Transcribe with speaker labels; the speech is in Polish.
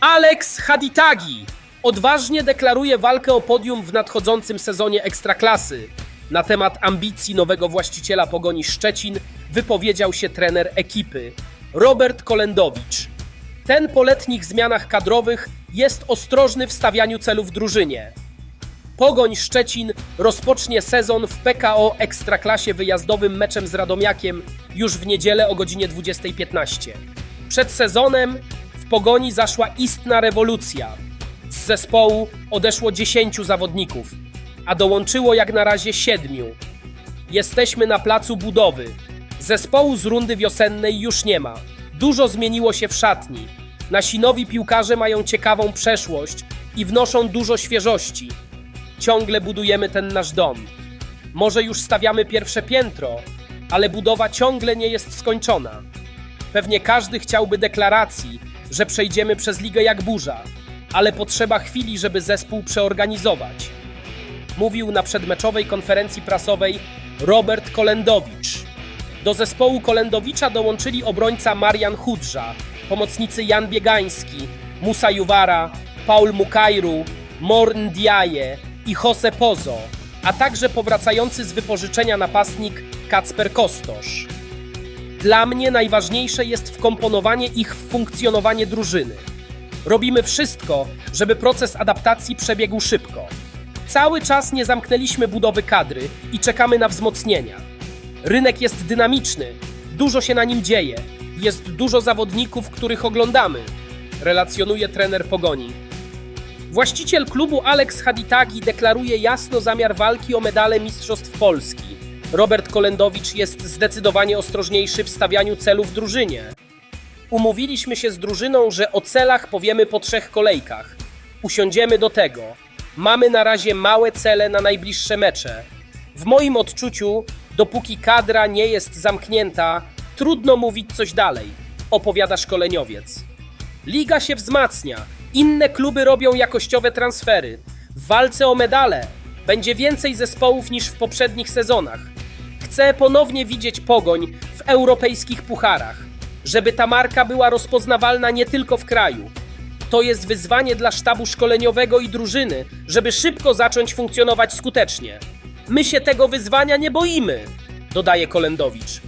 Speaker 1: Alex Haditagi odważnie deklaruje walkę o podium w nadchodzącym sezonie Ekstraklasy. Na temat ambicji nowego właściciela Pogoni Szczecin wypowiedział się trener ekipy Robert Kolendowicz. Ten po letnich zmianach kadrowych jest ostrożny w stawianiu celów drużynie. Pogoń Szczecin rozpocznie sezon w PKO Ekstraklasie wyjazdowym meczem z Radomiakiem już w niedzielę o godzinie 20.15. Przed sezonem w Pogoni zaszła istna rewolucja. Z zespołu odeszło 10 zawodników, a dołączyło jak na razie 7. Jesteśmy na placu budowy. Zespołu z rundy wiosennej już nie ma. Dużo zmieniło się w szatni. Nasi nowi piłkarze mają ciekawą przeszłość i wnoszą dużo świeżości. Ciągle budujemy ten nasz dom. Może już stawiamy pierwsze piętro, ale budowa ciągle nie jest skończona. Pewnie każdy chciałby deklaracji, że przejdziemy przez ligę jak burza, ale potrzeba chwili, żeby zespół przeorganizować. Mówił na przedmeczowej konferencji prasowej Robert Kolendowicz. Do zespołu Kolendowicza dołączyli obrońca Marian Hudrza, pomocnicy Jan Biegański, Musa Juwara, Paul Mukajru, Mor Ndiaye i Jose Pozo, a także powracający z wypożyczenia napastnik Kacper Kostosz. Dla mnie najważniejsze jest wkomponowanie ich w funkcjonowanie drużyny. Robimy wszystko, żeby proces adaptacji przebiegł szybko. Cały czas nie zamknęliśmy budowy kadry i czekamy na wzmocnienia. Rynek jest dynamiczny, dużo się na nim dzieje, jest dużo zawodników, których oglądamy, relacjonuje trener Pogoni. Właściciel klubu Alex Haditagi deklaruje jasno zamiar walki o medale Mistrzostw Polski. Robert Kolendowicz jest zdecydowanie ostrożniejszy w stawianiu celów drużynie. Umówiliśmy się z drużyną, że o celach powiemy po trzech kolejkach. Usiądziemy do tego. Mamy na razie małe cele na najbliższe mecze. W moim odczuciu, dopóki kadra nie jest zamknięta, trudno mówić coś dalej, opowiada szkoleniowiec. Liga się wzmacnia, inne kluby robią jakościowe transfery. W walce o medale będzie więcej zespołów niż w poprzednich sezonach. Chcę ponownie widzieć pogoń w europejskich pucharach, żeby ta marka była rozpoznawalna nie tylko w kraju. To jest wyzwanie dla sztabu szkoleniowego i drużyny, żeby szybko zacząć funkcjonować skutecznie. My się tego wyzwania nie boimy, dodaje Kolendowicz.